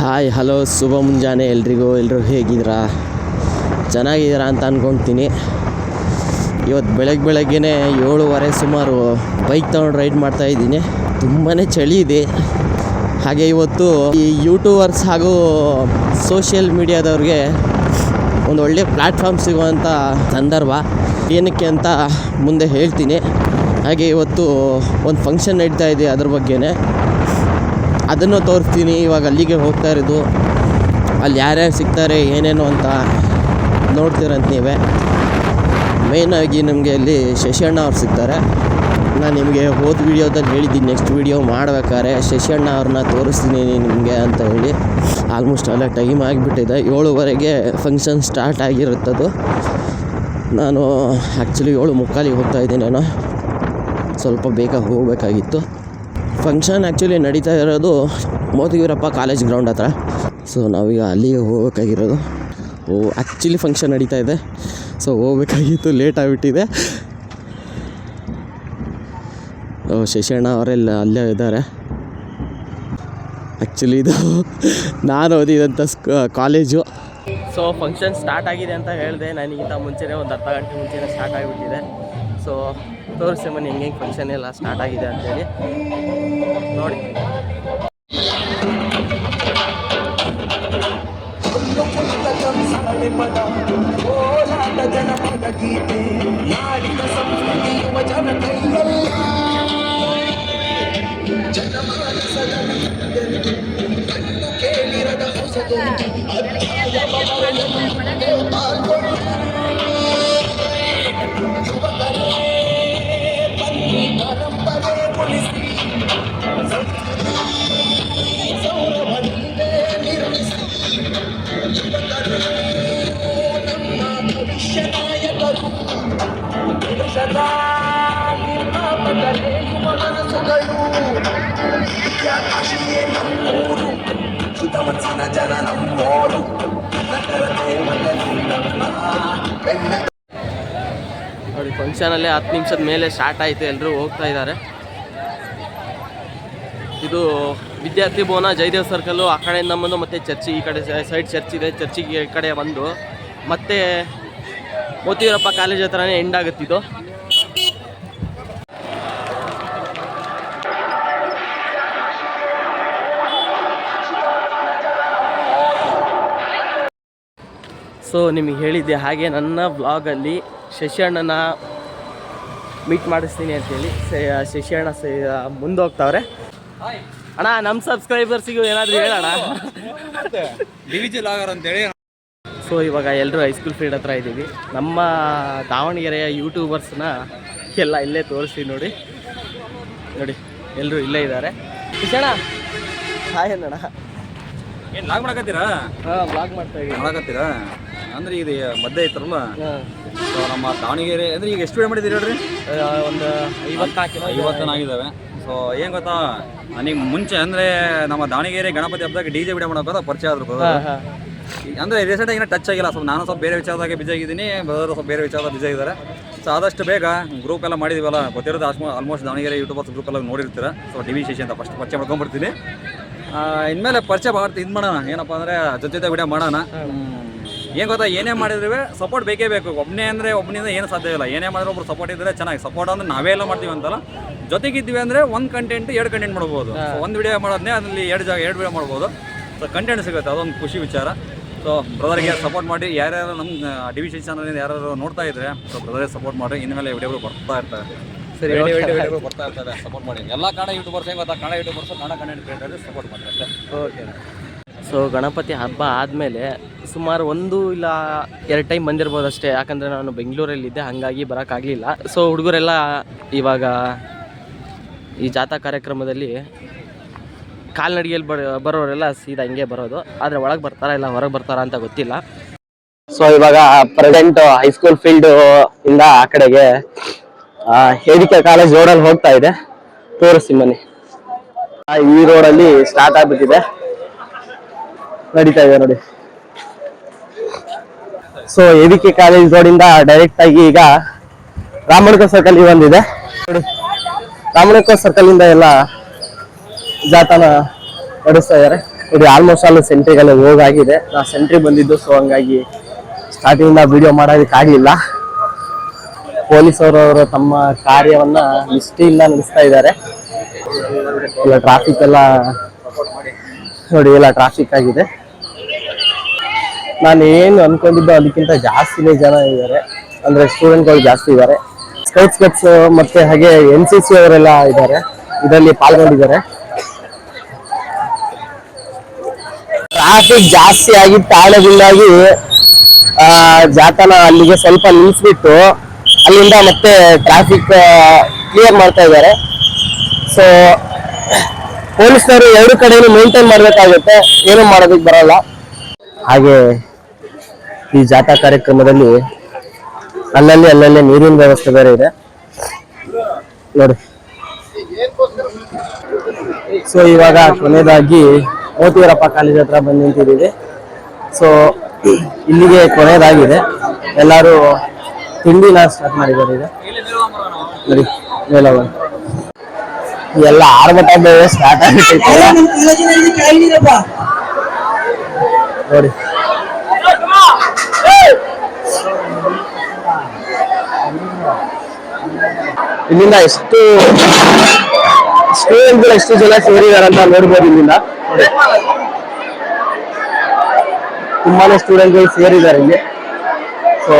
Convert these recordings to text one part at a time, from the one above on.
Hi hello ಶುಭ ಮುಂಜಾನೆ ಎಲ್ರಿಗೂ ಎಲ್ಲರೂ ಹೇಗಿದ್ದೀರಾ? ಚೆನ್ನಾಗಿದ್ದೀರಾ ಅಂತ ಅಂದ್ಕೊತೀನಿ ಇವತ್ತು ಬೆಳಗ್ಗೆ ಬೆಳಗ್ಗೆನೇ ಏಳುವರೆ ಸುಮಾರು ಬೈಕ್ ತೊಗೊಂಡು ರೈಡ್ ಮಾಡ್ತಾ ಇದ್ದೀನಿ. ತುಂಬಾ ಚಳಿ ಇದೆ. ಹಾಗೆ ಇವತ್ತು ಈ ಯೂಟ್ಯೂಬರ್ಸ್ ಹಾಗೂ ಸೋಷಿಯಲ್ ಮೀಡಿಯಾದವ್ರಿಗೆ ಒಂದು ಒಳ್ಳೆಯ ಪ್ಲ್ಯಾಟ್ಫಾರ್ಮ್ ಸಿಗುವಂಥ ಸಂದರ್ಭ, ಏನಕ್ಕೆ ಅಂತ ಮುಂದೆ ಹೇಳ್ತೀನಿ. ಹಾಗೆ ಇವತ್ತು ಒಂದು ಫಂಕ್ಷನ್ ನಡೀತಾ ಇದೆ ಅದ್ರ ಬಗ್ಗೆನೇ. ಅದನ್ನು ತೋರಿಸ್ತೀನಿ. ಇವಾಗ ಅಲ್ಲಿಗೆ ಹೋಗ್ತಾ ಇರೋದು. ಅಲ್ಲಿ ಯಾರ್ಯಾರು ಸಿಗ್ತಾರೆ, ಏನೇನು ಅಂತ ನೋಡ್ತೀರಂತ ನೀವೇ. ಮೇಯ್ನಾಗಿ ನಮಗೆ ಅಲ್ಲಿ ಶಶಿಯಣ್ಣ ಅವ್ರು ಸಿಗ್ತಾರೆ. ನಾನು ನಿಮಗೆ ಹೋದ ವೀಡಿಯೋದಲ್ಲಿ ಹೇಳಿದ್ದೀನಿ ನೆಕ್ಸ್ಟ್ ವೀಡಿಯೋ ಮಾಡ್ಬೇಕಾದ್ರೆ ಶಶಿಯಣ್ಣ ಅವ್ರನ್ನ ತೋರಿಸ್ತೀನಿ ನಿಮಗೆ ಅಂತ ಹೇಳಿ. ಆಲ್ಮೋಸ್ಟ್ ಅಲ್ಲ ಟೈಮ್ ಆಗಿಬಿಟ್ಟಿದೆ. ಏಳುವರೆಗೆ ಫಂಕ್ಷನ್ ಸ್ಟಾರ್ಟ್ ಆಗಿರುತ್ತದು. ನಾನು ಆ್ಯಕ್ಚುಲಿ ಏಳು ಮುಕ್ಕಾಲಿಗೆ ಹೋಗ್ತಾ ನಾನು. ಸ್ವಲ್ಪ ಬೇಗ ಹೋಗಬೇಕಾಗಿತ್ತು. ಫಂಕ್ಷನ್ ಆ್ಯಕ್ಚುಲಿ ನಡೀತಾ ಇರೋದು ಮೋತಿವೀರಪ್ಪ ಕಾಲೇಜ್ ಗ್ರೌಂಡ್ ಹತ್ರ. ಸೊ ನಾವೀಗ ಅಲ್ಲಿಗೆ ಹೋಗ್ಬೇಕಾಗಿರೋದು. ಓ ಆ್ಯಕ್ಚುಲಿ ಫಂಕ್ಷನ್ ನಡೀತಾ ಇದೆ. ಸೊ ಹೋಗ್ಬೇಕಾಗಿತ್ತು ಲೇಟ್ ಆಗಿಬಿಟ್ಟಿದೆ. ಶಶಿಯಣ್ಣ ಅವರೆಲ್ಲ ಅಲ್ಲೇ ಇದ್ದಾರೆ. ಆ್ಯಕ್ಚುಲಿ ಇದು ನಾನು ಓದಿದಂಥ ಸ್ಕ ಕಾಲೇಜು ಸೊ ಫಂಕ್ಷನ್ ಸ್ಟಾರ್ಟ್ ಆಗಿದೆ ಅಂತ ಹೇಳಿದೆ. ನನಗಿಂತ ಮುಂಚೆನೇ ಒಂದು ಅರ್ಧ ಗಂಟೆ ಮುಂಚೆನೇ ಸ್ಟಾರ್ಟ್ ಆಗಿಬಿಟ್ಟಿದೆ. ಸೊ ತೋರಿಸಿ ಮನೆ ಹೆಂಗೆ ಹೆಂಗೆ ಫಂಕ್ಷನ್ ಎಲ್ಲ ಸ್ಟಾರ್ಟ್ ಆಗಿದೆ ಅಂತೇಳಿ. ನೋಡಿ. ನೋಡಿ ಫಂಕ್ಷನಲ್ಲೇ ಹತ್ತು ನಿಮಿಷದ ಮೇಲೆ ಸ್ಟಾರ್ಟ್ ಆಯಿತು ಎಲ್ಲರೂ ಹೋಗ್ತಾ ಇದ್ದಾರೆ. ಇದು ವಿದ್ಯಾರ್ಥಿ ಭವನ, ಜಯದೇವ್ ಸರ್ಕಲ್ಲು ಆ ಕಡೆಯಿಂದ ಬಂದು ಮತ್ತೆ ಚರ್ಚಿ, ಈ ಕಡೆ ಸೈಡ್ ಚರ್ಚ್ ಇದೆ, ಚರ್ಚಿಗೆ ಈ ಕಡೆ ಬಂದು, ಮತ್ತೆ ಮೋತಿವೀರಪ್ಪ ಕಾಲೇಜ್ ಹತ್ರನೇ ಎಂಡ್ ಆಗುತ್ತಿದ್ದು ಸೊ, ನಿಮಗೆ ಹೇಳಿದ್ದೆ ಹಾಗೆ ನನ್ನ ವ್ಲಾಗಲ್ಲಿ ಶಶಿಯಣ್ಣನ ಮೀಟ್ ಮಾಡಿಸ್ತೀನಿ ಅಂತೇಳಿ. ಶಶಿಯಣ್ಣ ಸ ಮುಂದೆ ಹೋಗ್ತಾವ್ರೆ ಅಣ್ಣ ನಮ್ಮ ಸಬ್ಸ್ಕ್ರೈಬರ್ಸಿಗೂ ಏನಾದರೂ ಹೇಳೋಣ ಅಂತೇಳಿ ಸೊ, ಇವಾಗ ಎಲ್ಲರೂ ಹೈಸ್ಕೂಲ್ ಫೀಲ್ಡ್ ಹತ್ರ ಇದ್ದೀವಿ. ನಮ್ಮ ದಾವಣಗೆರೆಯ ಯೂಟ್ಯೂಬರ್ಸ್ನ ಎಲ್ಲ ಇಲ್ಲೇ ತೋರಿಸ್ತೀವಿ ನೋಡಿ. ನೋಡಿ ಎಲ್ಲರೂ ಇಲ್ಲೇ ಇದ್ದಾರೆ. ಶಿಕ್ಷಣ ಹಾಯ್ ಅಣ್ಣ ಏನ್ ಲಾಗ್ ಮಾಡಕತ್ತೀರಾ? ಹಾಂ ಮಾಡ್ತಾ ಇದ್ದೀವಿ ಮಾಡಕತ್ತೀರಾ? ಅಂದ್ರೆ ಇದು ಮಧ್ಯೆ ಐತ್ರಲ್ಲ? ಸೊ ನಮ್ಮ ದಾವಣಗೆರೆ ಅಂದ್ರೆ ಈಗ ಎಷ್ಟು ವಿಡಿಯೋ ಮಾಡಿದ್ದೀರಿ ಹೇಳ್ರಿ? ಒಂದು ಐವತ್ನಾಲ್ಕು ಐವತ್ತನ ಆಗಿದ್ದಾವೆ ಸೊ ಏನು ಗೊತ್ತಾ? ನನಗೆ ಮುಂಚೆ ಅಂದ್ರೆ ನಮ್ಮ ದಾವಣಗೆರೆ ಗಣಪತಿ ಹಬ್ಬದಾಗ ಡಿ ಜೆ ವಿಡಿಯೋ ಮಾಡೋಕೆ ಪರಿಚಯ ಆದ್ರು ಅಂದ್ರೆ ರೀಸೆಂಟ್ ಆಗಿ ಟಚ್ ಆಗಿಲ್ಲ. ಸ್ವಲ್ಪ ನಾನು ಸ್ವಲ್ಪ ಬೇರೆ ವಿಚಾರದಾಗ ಬಿಜಿ ಆಗಿದ್ದೀನಿ. ಬ್ರದರ್ ಸ್ವಲ್ಪ ಬೇರೆ ವಿಚಾರದಾಗ ಬಿಜಿ ಆಗಿದ್ದಾರೆ. ಸೊ ಆದಷ್ಟು ಬೇಗ ಗ್ರೂಪ್ ಎಲ್ಲ ಮಾಡಿದೀವಲ್ಲ ಗೊತ್ತಿರೋದು ಆಲ್ಮೋಸ್ಟ್ ದಾವಣಗೆರೆ ಯೂಟ್ಯೂಬರ್ಸ್ ಗ್ರೂಪ್ ಎಲ್ಲ ನೋಡಿರ್ತೀರ? ಸೊ ಡಿ ವಿ ಶಶಿ ಅಂತ ಫಸ್ಟ್ ಪರಿಚಯ ಮಾಡ್ಕೊಂಡ್ಬರ್ತೀನಿ. ಇನ್ಮೇಲೆ ಪರಿಚಯ ಮಾಡ್ತೀನಿ ಇದು ಮಾಡೋಣ. ಏನಪ್ಪ ಅಂದರೆ ಜೊತೆ ಜೊತೆ ವಿಡಿಯೋ ಮಾಡೋಣ. ಏನು ಗೊತ್ತಾ ಏನೇ ಮಾಡಿದ್ರೆ ಸಪೋರ್ಟ್ ಬೇಕೇ ಬೇಕು. ಒಬ್ಬನೇ ಅಂದರೆ ಒಬ್ಬನಿಂದ ಏನು ಸಾಧ್ಯ ಇಲ್ಲ. ಏನೇ ಮಾಡಿದ್ರೆ ಒಬ್ರು ಸಪೋರ್ಟ್ ಇದ್ದರೆ ಚೆನ್ನಾಗಿ. ಸಪೋರ್ಟ್ ಅಂದ್ರೆ ನಾವೇ ಎಲ್ಲ ಮಾಡ್ತೀವಿ ಅಂತಲ್ಲ. ಜೊತೆಗಿದ್ದೀವಿ ಅಂದರೆ ಒಂದು ಕಂಟೆಂಟ್ ಎರಡು ಕಂಟೆಂಟ್ ಮಾಡ್ಬೋದು. ಒಂದು ವಿಡಿಯೋ ಮಾಡೋದನ್ನೇ ಅದರಲ್ಲಿ ಎರಡು ಜಾಗ ಎರಡು ವಿಡಿಯೋ ಮಾಡ್ಬೋದು. ಸೊ ಕಂಟೆಂಟ್ ಸಿಗುತ್ತೆ ಅದೊಂದು ಖುಷಿ ವಿಚಾರ. ಸೊ ಬ್ರದರ್ಗೆ ಸಪೋರ್ಟ್ ಮಾಡಿ ಯಾರ್ಯಾರು ನಮ್ಮ ಡಿವಿಷನ್ ಚಾನಲಿಂದ ಯಾರು ನೋಡ್ತಾ ಇದ್ರೆ ಸೊ ಬ್ರದರ್ಗೆ ಸಪೋರ್ಟ್ ಮಾಡಿ ಇನ್ಮೇಲೆ ವಿಡಿಯೋಗಳು ಬರ್ತಾ ಇರ್ತಾರೆ ಸರಿ, ಬರ್ತಾ ಇರ್ತಾರೆ ಸಪೋರ್ಟ್ ಮಾಡಿ. ಎಲ್ಲ ಕನ್ನಡ ಯೂಟ್ಯೂಬರ್ಸ್ ಹೆಂಗೆ ಗೊತ್ತಾ? Kannada YouTubers Kannada content creator support ಮಾಡ್ತಾರೆ ಅಷ್ಟೇ. ಓಕೆ ಸೊ ಗಣಪತಿ ಹಬ್ಬ ಆದಮೇಲೆ ಸುಮಾರು ಒಂದು ಇಲ್ಲ ಎರಡು ಟೈಮ್ ಬಂದಿರ್ಬೋದು ಅಷ್ಟೇ. ಯಾಕಂದರೆ ನಾನು ಬೆಂಗಳೂರಲ್ಲಿದ್ದೆ ಹಾಗಾಗಿ ಬರೋಕ್ಕಾಗಲಿಲ್ಲ ಸೊ ಹುಡುಗರೆಲ್ಲ ಇವಾಗ ಈ ಜಾಥಾ ಕಾರ್ಯಕ್ರಮದಲ್ಲಿ ಕಾಲ್ನಡಿಗೆಯಲ್ಲಿ ಬರ ಬರೋರೆಲ್ಲ ಸೀದಾ ಹಿಂಗೆ ಬರೋದು. ಆದರೆ ಒಳಗೆ ಬರ್ತಾರಾ ಇಲ್ಲ ಹೊರಗೆ ಬರ್ತಾರಾ ಅಂತ ಗೊತ್ತಿಲ್ಲ. ಸೊ ಇವಾಗ ಪ್ರೆಸೆಂಟ್ ಹೈಸ್ಕೂಲ್ ಫೀಲ್ಡ್ ಇಂದ ಆ ಕಡೆಗೆ ಹೇರಿಕೆ ಕಾಲೇಜ್ ರೋಡಲ್ಲಿ ಹೋಗ್ತಾ ಇದೆ. ತೋರಿಸ್ತೀನಿ ಬನ್ನಿ. ಆ, ಈ ರೋಡಲ್ಲಿ ಸ್ಟಾರ್ಟ್ ಆಗ್ಬಿಟ್ಟಿದೆ. ನಡೀತಾ ಇದೆ ನೋಡಿ. ಸೊ ಎದಿಕೆ ಕಾಲೇಜ್ ರೋಡಿಂದ ಡೈರೆಕ್ಟ್ ಆಗಿ ಈಗ ರಾಮಣಕ ಸರ್ಕಲ್ ಬಂದಿದೆ. ನೋಡಿ ರಾಮಣಕ ಸರ್ಕಲ್ ಇಂದ ಎಲ್ಲ ಜಾತನ ನಡೆಸ್ತಾ ಇದ್ದಾರೆ. ನೋಡಿ ಆಲ್ಮೋಸ್ಟ್ ಆಲ್ ಸೆಂಟ್ರಿಗೆಲ್ಲ ಹೋಗಾಗಿದೆ. ನಾ ಸೆಂಟ್ರಿ ಬಂದಿದ್ದು ಸೊ ಹಂಗಾಗಿ ಸ್ಟಾರ್ಟಿಂಗ್ ವಿಡಿಯೋ ಮಾಡೋದಕ್ಕಾಗಲಿಲ್ಲ ಪೊಲೀಸರವರು ತಮ್ಮ ಕಾರ್ಯವನ್ನ ನಿಷ್ಠೆಯಿಂದ ನಡೆಸ್ತಾ ಇದ್ದಾರೆ. ಎಲ್ಲ ಟ್ರಾಫಿಕ್ ಎಲ್ಲ ನೋಡಿ ಎಲ್ಲ ಟ್ರಾಫಿಕ್ ಆಗಿದೆ. ನಾನು ಏನು ಅನ್ಕೊಂಡಿದ್ದು ಅದಕ್ಕಿಂತ ಜಾಸ್ತಿನೇ ಜನ ಇದ್ದಾರೆ. ಅಂದ್ರೆ ಸ್ಟೂಡೆಂಟ್ಗಳು ಜಾಸ್ತಿ ಇದ್ದಾರೆ. ಸ್ಕೌಟ್ ಸ್ಕೌಟ್ಸ್ ಮತ್ತೆ ಹಾಗೆ ಎನ್ ಸಿ ಸಿ ಅವರೆಲ್ಲ ಇದ್ದಾರೆ. ಇದರಲ್ಲಿ ಪಾಲ್ಗೊಂಡಿದ್ದಾರೆ. ಟ್ರಾಫಿಕ್ ಜಾಸ್ತಿ ಆಗಿ ಕಾರಣದಿಂದಾಗಿ ಆ, ಜಾತನ ಅಲ್ಲಿಗೆ ಸ್ವಲ್ಪ ನಿಲ್ಲಿಸ್ಬಿಟ್ಟು ಅಲ್ಲಿಂದ ಮತ್ತೆ ಟ್ರಾಫಿಕ್ ಕ್ಲಿಯರ್ ಮಾಡ್ತಾ ಇದ್ದಾರೆ. ಸೊ ಪೊಲೀಸ್ನವರು ಎರಡು ಕಡೆನೂ ಮೇಂಟೈನ್ ಮಾಡಬೇಕಾಗುತ್ತೆ. ಏನು ಮಾಡೋದಕ್ಕೆ ಬರಲ್ಲ. ಹಾಗೆ ಈ ಜಾಥಾ ಕಾರ್ಯಕ್ರಮದಲ್ಲಿ ಅಲ್ಲಲ್ಲಿ ಅಲ್ಲಲ್ಲಿ ನೀರಿನ ವ್ಯವಸ್ಥೆ ಬೇರೆ ಇದೆ. ನೋಡಿ. ಸೊ ಇವಾಗ ಕೊನೆಯದಾಗಿ ಮೋತಿವರಪ್ಪ ಕಾಲೇಜ್ ಹತ್ರ ಬಂದು ನಿಂತಿದ್ದೀವಿ. ಸೊ ಇಲ್ಲಿಗೆ ಕೊನೆಯದಾಗಿದೆ. ಎಲ್ಲರೂ ತಿಂಡಿನ ಸ್ಟಾರ್ಟ್ ಮಾಡಿದ್ದಾರೆ ಈಗ. ನೋಡಿ ಬನ್ನಿ. ಎಲ್ಲ ಆರ್ಭಟ ಬೇರೆ ಸ್ಟಾರ್ಟ್ ಆಗಿರ್ತೈತೆ ನೋಡಿ. ಇಲ್ಲಿಂದ ಎಷ್ಟು ಸ್ಟೂಡೆಂಟ್ಗಳು ಎಷ್ಟು ಜನ ಸೇರಿದಾರೆ ಅಂತ ನೋಡ್ಬೋದು ಇಲ್ಲಿಂದ. ನೋಡಿ. ತುಂಬಾನೇ ಸ್ಟೂಡೆಂಟ್ಗಳು ಸೇರಿದ್ದಾರೆ ಇಲ್ಲಿ. ಸೊ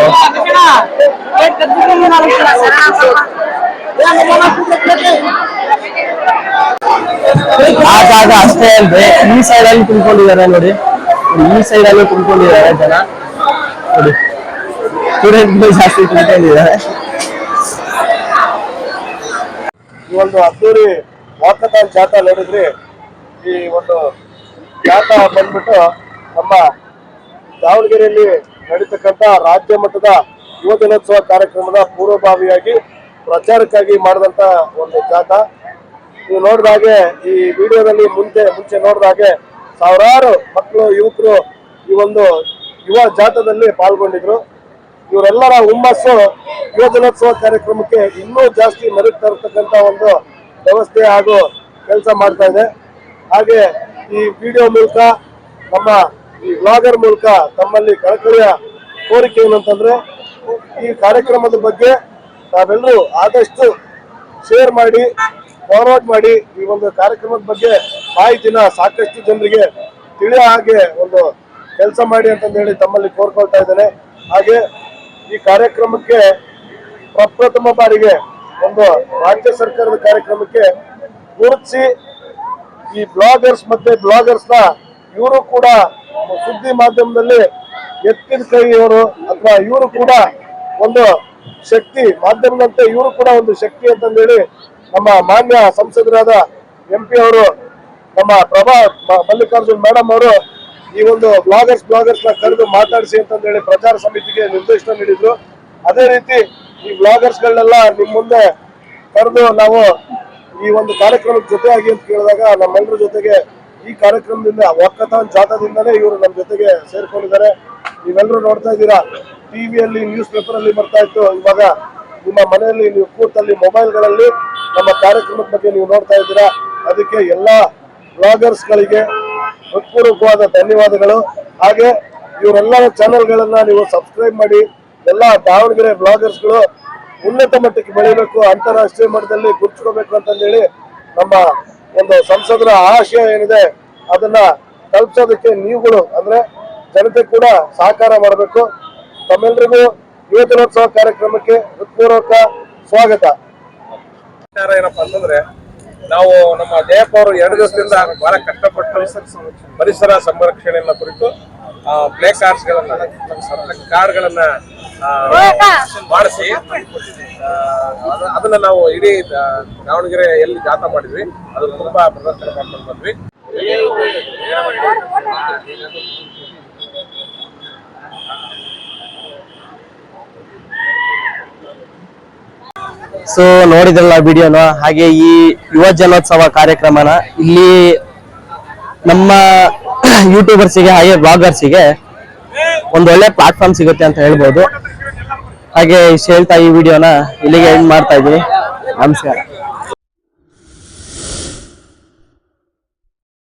ಆ ಜಾಗ ಅಷ್ಟೇ ಅಲ್ರಿ. ಈ ಸೈಡ್ ಅಲ್ಲಿ ತುಂಬಿಕೊಂಡಿದ್ದಾರೆ ನೋಡಿ. ಈ ಸೈಡ್ ಅಲ್ಲಿ ತುಂಬಿಕೊಂಡಿದ್ದಾರೆ ಜನ. ನೋಡಿ. ಸ್ಟೂಡೆಂಟ್ಗಳು ಜಾಸ್ತಿ ತುಂಬಿಕೊಂಡಿದ್ದಾರೆ ಈ ಒಂದು ಅದ್ದೂರಿ ವಾಕಥಾನ್ ಜಾಥಾ ನೋಡಿದ್ರಿ. ಈ ಒಂದು ಜಾಥಾ ಬಂದ್ಬಿಟ್ಟು ನಮ್ಮ ದಾವಣಗೆರೆಯಲ್ಲಿ ನಡೀತಕ್ಕಂಥ ರಾಜ್ಯ ಮಟ್ಟದ ಯುವ ದಿನೋತ್ಸವ ಕಾರ್ಯಕ್ರಮದ ಪೂರ್ವಭಾವಿಯಾಗಿ ಪ್ರಚಾರಕ್ಕಾಗಿ ಮಾಡಿದಂತ ಒಂದು ಜಾಥಾ. ನೀವು ನೋಡಿದಾಗೆ ಈ ವಿಡಿಯೋದಲ್ಲಿ ಮುಂದೆ, ಮುಂಚೆ ನೋಡಿದಾಗೆ ಸಾವಿರಾರು ಮಕ್ಕಳು, ಯುವಕರು ಈ ಒಂದು ಯುವ ಜಾಥಾದಲ್ಲಿ ಪಾಲ್ಗೊಂಡಿದ್ರು. ಇವರೆಲ್ಲರ ಹುಮ್ಮಸ್ಸು ಯುವ ದಿನೋತ್ಸವ ಕಾರ್ಯಕ್ರಮಕ್ಕೆ ಇನ್ನೂ ಜಾಸ್ತಿ ಮೆರುಗ್ತಾ ಇರತಕ್ಕಂತ ಒಂದು ವ್ಯವಸ್ಥೆ ಹಾಗೂ ಕೆಲಸ ಮಾಡ್ತಾ ಇದೆ. ಹಾಗೆ ಈ ವಿಡಿಯೋ ಮೂಲಕ ನಮ್ಮ ಈ ವ್ಲಾಗರ್ ಮೂಲಕ ತಮ್ಮಲ್ಲಿ ಕಳಕಳಿಯ ಕೋರಿಕೆ ಏನಂತಂದ್ರೆ ಈ ಕಾರ್ಯಕ್ರಮದ ಬಗ್ಗೆ ತಾವೆಲ್ಲರೂ ಆದಷ್ಟು ಶೇರ್ ಮಾಡಿ ಫಾರ್ವರ್ಡ್ ಮಾಡಿ ಈ ಒಂದು ಕಾರ್ಯಕ್ರಮದ ಬಗ್ಗೆ ಮಾಹಿತಿನ ಸಾಕಷ್ಟು ಜನರಿಗೆ ತಿಳಿಯೋ ಹಾಗೆ ಒಂದು ಕೆಲಸ ಮಾಡಿ ಅಂತಂದು ಹೇಳಿ ತಮ್ಮಲ್ಲಿ ಕೋರ್ಕೊಳ್ತಾ ಇದ್ದೇನೆ. ಹಾಗೆ ಈ ಕಾರ್ಯಕ್ರಮಕ್ಕೆ ಪ್ರಪ್ರಥಮ ಬಾರಿಗೆ ಒಂದು ರಾಜ್ಯ ಸರ್ಕಾರದ ಕಾರ್ಯಕ್ರಮಕ್ಕೆ ಗುರುತಿಸಿ ಈ ಬ್ಲಾಗರ್ಸ್ ಮತ್ತೆ ಬ್ಲಾಗರ್ಸ್ನ ಇವರು ಕೂಡ ಸುದ್ದಿ ಮಾಧ್ಯಮದಲ್ಲಿ ಎತ್ತಿದ ಕೈ ಇವರು ಅಥವಾ ಇವರು ಕೂಡ ಒಂದು ಶಕ್ತಿ, ಮಾಧ್ಯಮದಂತೆ ಇವರು ಕೂಡ ಒಂದು ಶಕ್ತಿ ಅಂತಂದೇಳಿ ನಮ್ಮ ಮಾನ್ಯ ಸಂಸದರಾದ ಎಂ ಪಿ ಅವರು, ನಮ್ಮ ಪ್ರಭಾ ಮಲ್ಲಿಕಾರ್ಜುನ್ ಮೇಡಮ್ ಅವರು ಈ ಒಂದು ಬ್ಲಾಗರ್ಸ್ ಬ್ಲಾಗರ್ಸ್ ಕರೆದು ಮಾತಾಡಿಸಿ ಅಂತಂದೇಳಿ ಪ್ರಚಾರ ಸಮಿತಿಗೆ ನಿರ್ದೇಶನ ನೀಡಿದ್ರು. ಅದೇ ರೀತಿ ಈ ಬ್ಲಾಗರ್ಸ್ ಗಳನ್ನೆಲ್ಲ ನಿಮ್ ಮುಂದೆ ಕರೆದು ನಾವು ಈ ಒಂದು ಕಾರ್ಯಕ್ರಮದ ಜೊತೆಯಾಗಿ ಅಂತ ಕೇಳಿದಾಗ ನಮ್ಮೆಲ್ಲರ ಜೊತೆಗೆ ಈ ಕಾರ್ಯಕ್ರಮದಿಂದ ಒಕ್ಕತಾನ್ ಜಾಥಾದಿಂದಲೇ ಇವರು ನಮ್ಮ ಜೊತೆಗೆ ಸೇರ್ಕೊಂಡಿದ್ದಾರೆ. ನೀವೆಲ್ಲರೂ ನೋಡ್ತಾ ಇದ್ದೀರಾ? ಟಿವಿಯಲ್ಲಿ ನ್ಯೂಸ್ ಪೇಪರ್ ಅಲ್ಲಿ ಬರ್ತಾ ಇತ್ತು. ಇವಾಗ ನಿಮ್ಮ ಮನೆಯಲ್ಲಿ ನೀವು ಕೂತಲ್ಲಿ ಮೊಬೈಲ್ಗಳಲ್ಲಿ ನಮ್ಮ ಕಾರ್ಯಕ್ರಮದ ಬಗ್ಗೆ ನೀವು ನೋಡ್ತಾ ಇದ್ದೀರಾ? ಅದಕ್ಕೆ ಎಲ್ಲ ಬ್ಲಾಗರ್ಸ್ ಗಳಿಗೆ ಹೃತ್ಪೂರ್ವಕವಾದ ಧನ್ಯವಾದಗಳು. ಹಾಗೆ ಇವರೆಲ್ಲರ ಚಾನೆಲ್ಗಳನ್ನ ನೀವು ಸಬ್ಸ್ಕ್ರೈಬ್ ಮಾಡಿ, ಎಲ್ಲ ದಾವಣಗೆರೆ ಬ್ಲಾಗರ್ಸ್ಗಳು ಉನ್ನತ ಮಟ್ಟಕ್ಕೆ ಬೆಳಿಬೇಕು, ಅಂತಾರಾಷ್ಟ್ರೀಯ ಮಟ್ಟದಲ್ಲಿ ಗುರುತಿಸ್ಕೋಬೇಕು ಅಂತಂದೇಳಿ ನಮ್ಮ ಒಂದು ಸಂಸದರ ಆಶಯ ಏನಿದೆ, ಅದನ್ನ ತಲುಪಿಸೋದಕ್ಕೆ ನೀವುಗಳು ಅಂದ್ರೆ ಜನತೆ ಕೂಡ ಸಹಕಾರ ಮಾಡಬೇಕು. ತಮ್ಮೆಲ್ಲರಿಗೂ ಯುವ ದಿನೋತ್ಸವ ಕಾರ್ಯಕ್ರಮಕ್ಕೆ ಹೃತ್ಪೂರ್ವಕ ಸ್ವಾಗತ. ಏನಪ್ಪಾ ಅಂತಂದ್ರೆ, ನಾವು ನಮ್ಮ ಜಯಪ್ಪ ಅವರು ಎರಡು ದಿವಸದಿಂದ ಬಹಳ ಕಷ್ಟಪಟ್ಟು ಪರಿಸರ ಸಂರಕ್ಷಣೆಯನ್ನ ಕುರಿತು ಪ್ಲೇ ಕಾರ್ಡ್ಸ್ ಗಳನ್ನ ಕಾರ್ಡ್ ಗಳನ್ನ ಮಾಡಿಸಿ ಅದನ್ನ ನಾವು ಇಡೀ ದಾವಣಗೆರೆ ಎಲ್ಲಿ ಜಾಥಾ ಮಾಡಿದ್ವಿ. ಅದು ತುಂಬಾ ಪ್ರದರ್ಶನ ಮಾಡ್ಕೊಂಡು ಬಂದ್ವಿ. ಸೊ ನೋಡಿದ್ರಲ್ಲ ವಿಡಿಯೋನ ಹಾಗೆ ಈ ಯುವ ಜನೋತ್ಸವ ಕಾರ್ಯಕ್ರಮನ ಇಲ್ಲಿ ನಮ್ಮ ಯೂಟ್ಯೂಬರ್ಸಿಗೆ ಹಾಗೆ ಬ್ಲಾಗರ್ಸಿಗೆ ಒಳ್ಳೆ ಪ್ಲಾಟ್ಫಾರ್ಮ್ ಸಿಗುತ್ತೆ ಅಂತ ಹೇಳ್ಬೋದು. ಹಾಗೆ ಇಷ್ಟು ಹೇಳ್ತಾ ಈ ವಿಡಿಯೋನ ಇಲ್ಲಿಗೆ ಎಂಡ್ ಮಾಡ್ತಾ ಇದ್ದೀನಿ. ನಮಸ್ಕಾರ.